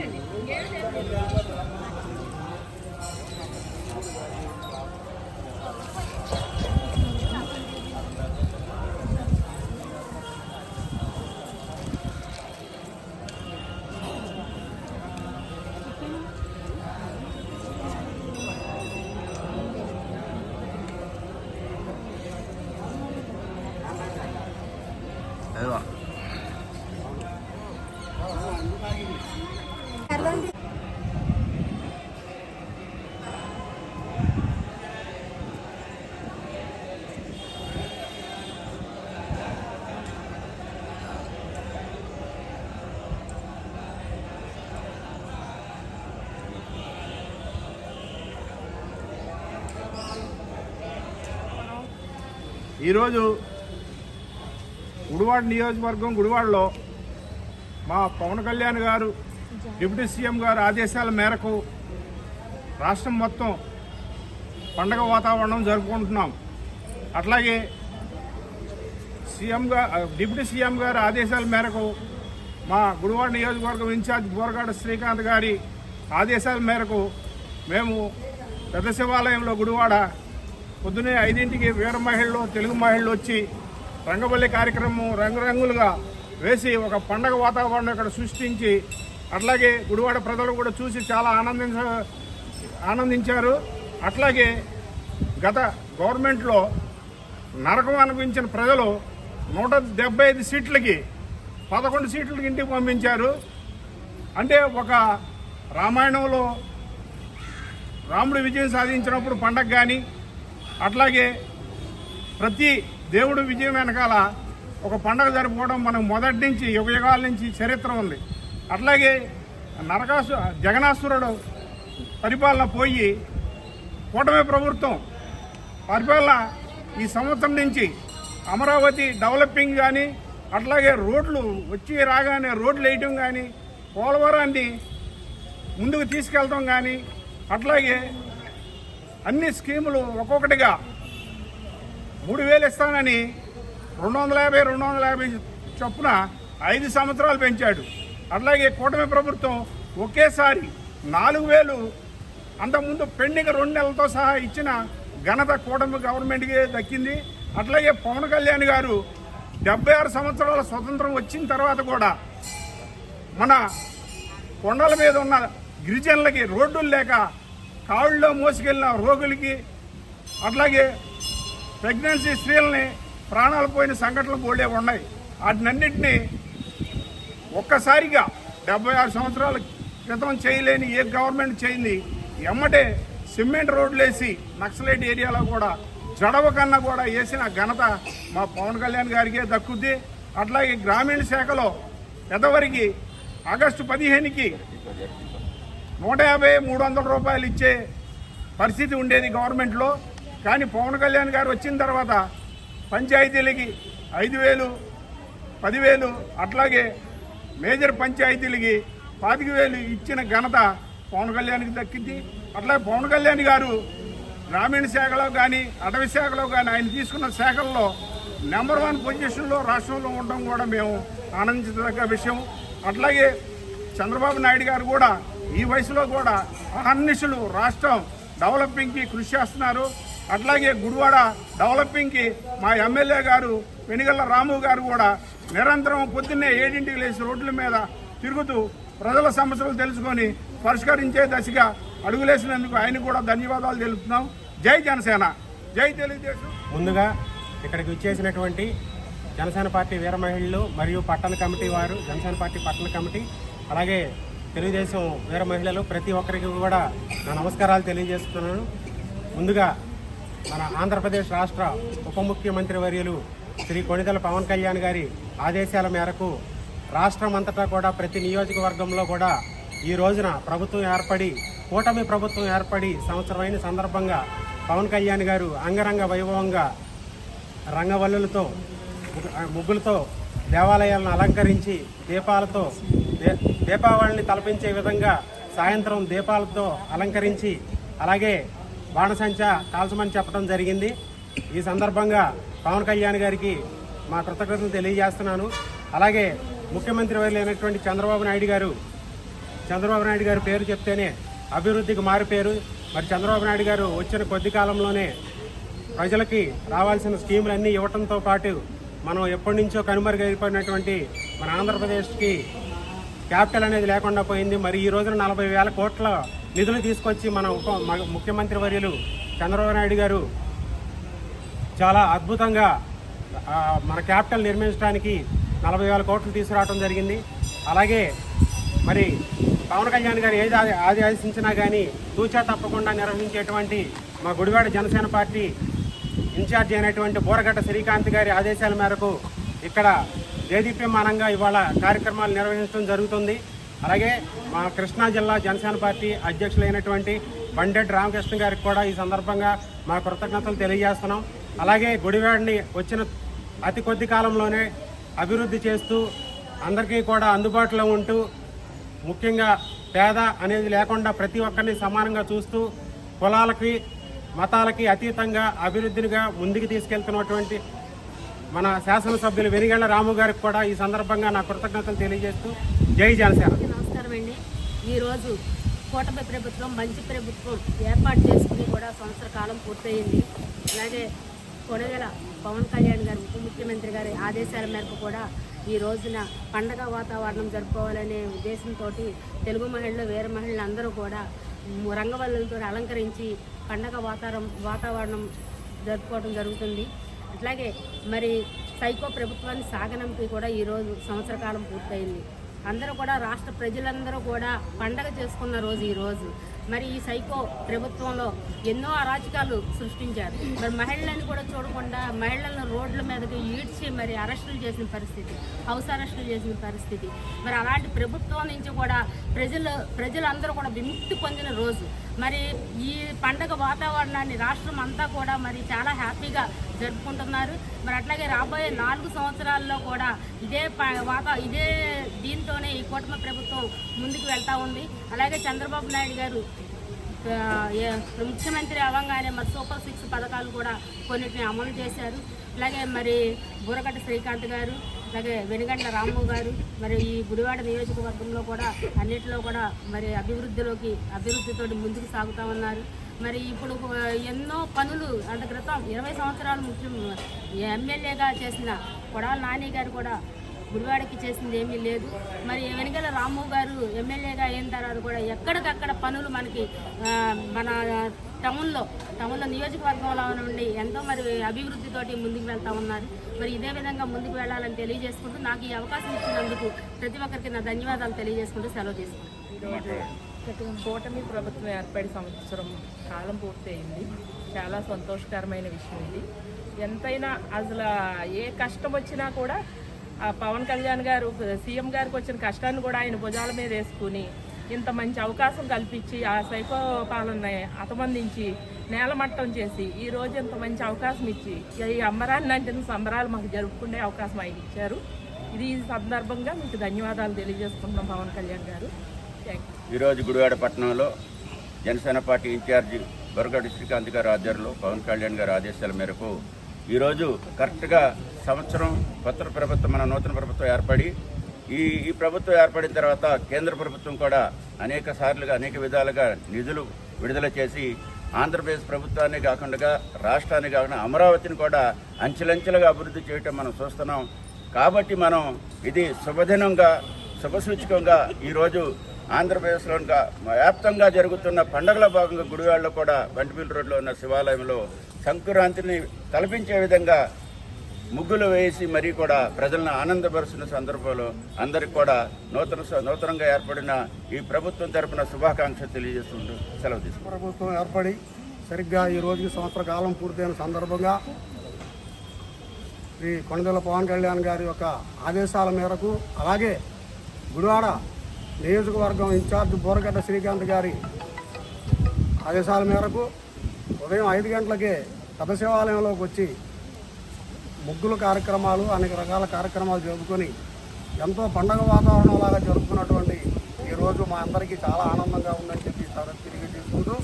Gel. Gel. ఈరోజు గుడివాడ నియోజకవర్గం గుడివాడలో మా పవన్ కళ్యాణ్ గారు డిప్యూటీ సీఎం గారు ఆదేశాల మేరకు రాష్ట్రం మొత్తం పండగ వాతావరణం జరుపుకుంటున్నాం. అట్లాగే సీఎం గా డిప్యూటీ సీఎం గారి ఆదేశాల మేరకు మా గుడివాడ నియోజకవర్గం ఇన్ఛార్జ్ బోరగాడ శ్రీకాంత్ గారి ఆదేశాల మేరకు మేము పెద్ద శివాలయంలో గుడివాడ పొద్దునే ఐదింటికి వీర మహిళలు తెలుగు మహిళలు వచ్చి రంగవల్లి కార్యక్రమం రంగురంగులుగా వేసి ఒక పండగ వాతావరణం ఇక్కడ సృష్టించి అట్లాగే గుడివాడ ప్రజలు కూడా చూసి చాలా ఆనందించ ఆనందించారు. అట్లాగే గత గవర్నమెంట్లో నరకం అనిపించిన ప్రజలు నూట డెబ్బై ఐదు సీట్లకి పదకొండు సీట్లకి ఇంటికి పంపించారు. అంటే ఒక రామాయణంలో రాముడు విజయం సాధించినప్పుడు పండగ కానీ అట్లాగే ప్రతి దేవుడు విజయం వెనకాల ఒక పండగ జరుపుకోవడం మనకు మొదటి నుంచి యుగ యుగాల నుంచి చరిత్ర ఉంది. అట్లాగే నరకాసు జగనాసురుడు పరిపాలన పోయి కూటమి ప్రభుత్వం పరిపాలన ఈ సంవత్సరం నుంచి అమరావతి డెవలపింగ్ కానీ అట్లాగే రోడ్లు వచ్చి రాగానే రోడ్లు వేయటం కానీ పోలవరాన్ని ముందుకు తీసుకెళ్తాం కానీ అట్లాగే అన్ని స్కీములు ఒక్కొక్కటిగా మూడు వేలు ఇస్తానని రెండు వందల యాభై రెండు వందల యాభై చొప్పున ఐదు సంవత్సరాలు పెంచాడు. అట్లాగే కూటమి ప్రభుత్వం ఒకేసారి నాలుగు వేలు అంతకుముందు పెండింగ్ రెండు నెలలతో సహా ఇచ్చిన ఘనత కూటమి గవర్నమెంట్కి దక్కింది. అట్లాగే పవన్ కళ్యాణ్ గారు డెబ్బై ఆరు సంవత్సరాల స్వతంత్రం వచ్చిన తర్వాత కూడా మన కొండల మీద ఉన్న గిరిజనులకి రోడ్డులు లేక కాళ్ళలో మోసుకెళ్ళిన రోగులకి అట్లాగే ప్రెగ్నెన్సీ స్త్రీలని ప్రాణాలు పోయిన సంఘటనలు కూడా ఉన్నాయి. వాటినన్నింటినీ ఒక్కసారిగా డెబ్బై ఆరు సంవత్సరాల క్రితం చేయలేని ఏ గవర్నమెంట్ చేయింది ఎమ్మటే సిమెంట్ రోడ్లు వేసి నక్సలైట్ ఏరియాలో కూడా జడవ కన్నా కూడా వేసిన ఘనత మా పవన్ కళ్యాణ్ గారికే దక్కుద్ది. అట్లాగే గ్రామీణ శాఖలో పెద్దవరికి ఆగస్టు పదిహేనుకి నూట యాభై మూడు వందల రూపాయలు ఇచ్చే పరిస్థితి ఉండేది గవర్నమెంట్లో. కానీ పవన్ కళ్యాణ్ గారు వచ్చిన తర్వాత పంచాయతీలకి ఐదు వేలు పదివేలు అట్లాగే మేజర్ పంచాయతీలకి పాతిక వేలు ఇచ్చిన ఘనత పవన్ కళ్యాణ్కి దక్కింది. అట్లాగే పవన్ కళ్యాణ్ గారు గ్రామీణ శాఖలో కానీ అటవీ శాఖలో కానీ ఆయన తీసుకున్న శాఖల్లో నెంబర్ వన్ పొజిషన్లో రాష్ట్రంలో ఉండడం కూడా మేము ఆనందించదగ్గ విషయం. అట్లాగే చంద్రబాబు నాయుడు గారు కూడా ఈ వయసులో కూడా అహర్నిశలు రాష్ట్రం డెవలపింగ్కి కృషి చేస్తున్నారు. అట్లాగే గుడివాడ డెవలపింగ్కి మా ఎమ్మెల్యే గారు పెనుగల్ల రాము గారు కూడా నిరంతరం పొద్దున్నే ఏడింటికి లేచి రోడ్ల మీద తిరుగుతూ ప్రజల సమస్యలు తెలుసుకొని పరిష్కరించే దశగా అడుగులేసినందుకు ఆయన కూడా ధన్యవాదాలు తెలుపుతున్నాం. జై జనసేన. జై తెలుగుదేశం. ముందుగా ఇక్కడికి వచ్చేసినటువంటి జనసేన పార్టీ వీర మహిళలు మరియు పట్టణ కమిటీ వారు జనసేన పార్టీ పట్టణ కమిటీ అలాగే తెలుగుదేశం వీర మహిళలు ప్రతి ఒక్కరికి కూడా నా నమస్కారాలు తెలియజేస్తున్నాను. ముందుగా మన ఆంధ్రప్రదేశ్ రాష్ట్ర ఉప ముఖ్యమంత్రి వర్యులు శ్రీ కొణిదల పవన్ కళ్యాణ్ గారి ఆదేశాల మేరకు రాష్ట్రం అంతటా కూడా ప్రతి నియోజకవర్గంలో కూడా ఈ రోజున ప్రభుత్వం ఏర్పడి కూటమి ప్రభుత్వం ఏర్పడి సంవత్సరమైన సందర్భంగా పవన్ కళ్యాణ్ గారు అంగరంగ వైభవంగా రంగవల్లులతో ముగ్గులతో దేవాలయాలను అలంకరించి దీపాలతో దీపావళిని తలపించే విధంగా సాయంత్రం దీపాలతో అలంకరించి అలాగే బాణసంచ కాల్చమని చెప్పడం జరిగింది. ఈ సందర్భంగా పవన్ కళ్యాణ్ గారికి మా కృతజ్ఞతలు తెలియజేస్తున్నాను. అలాగే ముఖ్యమంత్రి అయినటువంటి చంద్రబాబు నాయుడు గారు చంద్రబాబు నాయుడు గారి పేరు చెప్తేనే అభివృద్ధికి మారిపోయారు. మరి చంద్రబాబు నాయుడు గారు వచ్చిన కొద్ది కాలంలోనే ప్రజలకి రావాల్సిన స్కీములన్నీ ఇవ్వటంతో పాటు మనం ఎప్పటి నుంచో కనుమరుగైపోయినటువంటి మన ఆంధ్రప్రదేశ్కి క్యాపిటల్ అనేది లేకుండా పోయింది. మరి ఈ రోజున నలభై వేల కోట్ల నిధులు తీసుకొచ్చి మన ఉప ముఖ్యమంత్రి వర్యులు చంద్రబాబు నాయుడు గారు చాలా అద్భుతంగా మన క్యాపిటల్ నిర్మించడానికి నలభై వేల కోట్లు తీసుకురావడం జరిగింది. అలాగే మరి పవన్ కళ్యాణ్ గారు ఏది ఆది- ఆదేశించినా కానీ తూచా తప్పకుండా నిర్వహించేటువంటి మా గుడివాడ జనసేన పార్టీ ఇన్ఛార్జి అయినటువంటి బోరగడ్డ శ్రీకాంత్ గారి ఆదేశాల మేరకు ఇక్కడ దేదీప్యమానంగా ఇవాళ కార్యక్రమాలు నిర్వహించడం జరుగుతుంది. అలాగే మా కృష్ణా జిల్లా జనసేన పార్టీ అధ్యక్షులైనటువంటి బండెడ్ రామకృష్ణ గారికి కూడా ఈ సందర్భంగా మా కృతజ్ఞతలు తెలియజేస్తున్నాం. అలాగే గుడివాడిని వచ్చిన అతి కొద్ది కాలంలోనే అభివృద్ధి చేస్తూ అందరికీ కూడా అందుబాటులో ఉంటూ ముఖ్యంగా పేద అనేది లేకుండా ప్రతి ఒక్కరిని సమానంగా చూస్తూ కులాలకి మతాలకి అతీతంగా అభివృద్ధినిగా ముందుకు తీసుకెళ్తున్నటువంటి మన శాసనసభ్యులు వెనిగళ్ళ రాము గారికి కూడా ఈ సందర్భంగా నా కృతజ్ఞతలు తెలియజేస్తూ జై జనసేన. నమస్కారం అండి. ఈరోజు కూటమి ప్రభుత్వం మంచి ప్రభుత్వం ఏర్పాటు చేసుకుని కూడా సంవత్సర కాలం పూర్తయింది. అలాగే కొనగల పవన్ కళ్యాణ్ గారు ఉప ముఖ్యమంత్రి గారి ఆదేశాల మేరకు కూడా ఈ రోజున పండగ వాతావరణం జరుపుకోవాలనే ఉద్దేశంతో తెలుగు మహిళలు వీర మహిళలు అందరూ కూడా రంగవల్లులతో అలంకరించి పండగ వాతావరణం వాతావరణం జరుపుకోవడం జరుగుతుంది. అట్లాగే మరి సైకో ప్రభుత్వాన్ని సాగనంపి కూడా ఈరోజు సంవత్సర కాలం పూర్తయింది. అందరూ కూడా రాష్ట్ర ప్రజలందరూ కూడా పండగ చేసుకున్న రోజు ఈ రోజు. మరి ఈ సైకో ప్రభుత్వంలో ఎన్నో అరాచకాలు సృష్టించారు. మరి మహిళలను కూడా చూడకుండా మహిళలను రోడ్ల మీదకి ఈడ్చి మరి అరెస్టులు చేసిన పరిస్థితి హౌస్ అరెస్టులు చేసిన పరిస్థితి. మరి అలాంటి ప్రభుత్వం నుంచి కూడా ప్రజలు ప్రజలందరూ కూడా విముక్తి పొందిన రోజు. మరి ఈ పండగ వాతావరణాన్ని రాష్ట్రం అంతా కూడా మరి చాలా హ్యాపీగా జరుపుకుంటున్నారు. మరి అట్లాగే రాబోయే నాలుగు సంవత్సరాల్లో కూడా ఇదే ప- ఇదే దీంతోనే ఈ కూటమి ప్రభుత్వం ముందుకు వెళ్తా ఉంది. అలాగే చంద్రబాబు నాయుడు గారు ముఖ్యమంత్రి అవ్వగానే మరి సూపర్ సిక్స్ పథకాలు కూడా కొన్నిటిని అమలు చేశారు. అలాగే మరి బుర్రకట్ట శ్రీకాంత్ గారు అలాగే వెనుగండ్ల రాము గారు మరి ఈ గుడివాడ నియోజకవర్గంలో కూడా అన్నిటిలో కూడా మరి అభివృద్ధిలోకి అభివృద్ధితో ముందుకు సాగుతా ఉన్నారు. మరి ఇప్పుడు ఎన్నో పనులు అంత క్రితం ఇరవై సంవత్సరాలు ముఖ్యం ఎమ్మెల్యేగా చేసిన కొడాల నాని గారు కూడా గుడివాడకి చేసింది ఏమీ లేదు. మరి వెనకాల రాము గారు ఎమ్మెల్యేగా అయిన తర్వాత కూడా ఎక్కడికక్కడ పనులు మనకి మన టౌన్లో టౌన్లో నియోజకవర్గంలో నుండి ఎంతో మరి అభివృద్ధితోటి ముందుకు వెళ్తా ఉన్నారు. మరి ఇదే విధంగా ముందుకు వెళ్ళాలని తెలియజేసుకుంటూ నాకు ఈ అవకాశం ఇచ్చినందుకు ప్రతి ఒక్కరికి నా ధన్యవాదాలు తెలియజేసుకుంటూ సెలవు తీసుకుంటాను కూటమి ప్రభుత్వం ఏర్పడి సంవత్సరం కాలం పూర్తయింది. చాలా సంతోషకరమైన విషయం ఇది. ఎంతైనా అసలు ఏ కష్టం వచ్చినా కూడా ఆ పవన్ కళ్యాణ్ గారు సీఎం గారికి వచ్చిన కష్టాన్ని కూడా ఆయన భుజాల మీద వేసుకుని ఇంత మంచి అవకాశం కల్పించి ఆ సైకో పాలన అతమందించి నేలమట్టం చేసి ఈ రోజు ఇంత మంచి అవకాశం ఇచ్చి ఈ అమ్మరాన్ని అంటే సంబరాలు మాకు జరుపుకునే అవకాశం ఆయన ఇచ్చారు. ఇది ఈ సందర్భంగా మీకు ధన్యవాదాలు తెలియజేసుకుంటున్నాం పవన్ కళ్యాణ్ గారు. ఈరోజు గుడివాడ పట్టణంలో Janasena party in charge Boragaddi Srikanth గారి ఆధ్వర్యంలో పవన్ కళ్యాణ్ గారి ఆదేశాల మేరకు ఈరోజు కరెక్ట్గా సంవత్సరం కొత్త ప్రభుత్వం మన నూతన ప్రభుత్వం ఏర్పడి ఈ ఈ ప్రభుత్వం ఏర్పడిన తర్వాత కేంద్ర ప్రభుత్వం కూడా అనేక సార్లుగా అనేక విధాలుగా నిధులు విడుదల చేసి ఆంధ్రప్రదేశ్ ప్రభుత్వాన్ని కాకుండా రాష్ట్రాన్ని కాకుండా అమరావతిని కూడా అంచెలంచెలుగా అభివృద్ధి చేయటం మనం చూస్తున్నాం. కాబట్టి మనం ఇది శుభదినంగా శుభసూచకంగా ఈరోజు ఆంధ్రప్రదేశ్లో వ్యాప్తంగా జరుగుతున్న పండుగల భాగంగా గుడివాడలో కూడా బంటిపల్లి రోడ్లో ఉన్న శివాలయంలో సంక్రాంతిని తలపించే విధంగా ముగ్గులు వేసి మరీ కూడా ప్రజలను ఆనందపరుస్తున్న సందర్భంలో అందరికి కూడా నూతన నూతనంగా ఏర్పడిన ఈ ప్రభుత్వం తరపున శుభాకాంక్షలు తెలియజేస్తుంటూ సెలవు తీసుకుంటాం ప్రభుత్వం ఏర్పడి సరిగ్గా ఈ రోజుకి సంవత్సర కాలం పూర్తయిన సందర్భంగా శ్రీ కొండదల పవన్ కళ్యాణ్ గారి యొక్క ఆదేశాల మేరకు అలాగే గుడివాడ నియోజకవర్గం ఇన్ఛార్జ్ బోరగడ్డ శ్రీకాంత్ గారి ఆదేశాల మేరకు ఉదయం ఐదు గంటలకే పెద్ద శివాలయంలోకి వచ్చి ముగ్గుల కార్యక్రమాలు అనేక రకాల కార్యక్రమాలు జరుపుకొని ఎంతో పండగ వాతావరణంలాగా జరుపుకున్నటువంటి ఈరోజు మా అందరికీ చాలా ఆనందంగా ఉందని చెప్పి తర- తిరిగి తీసుకుంటూ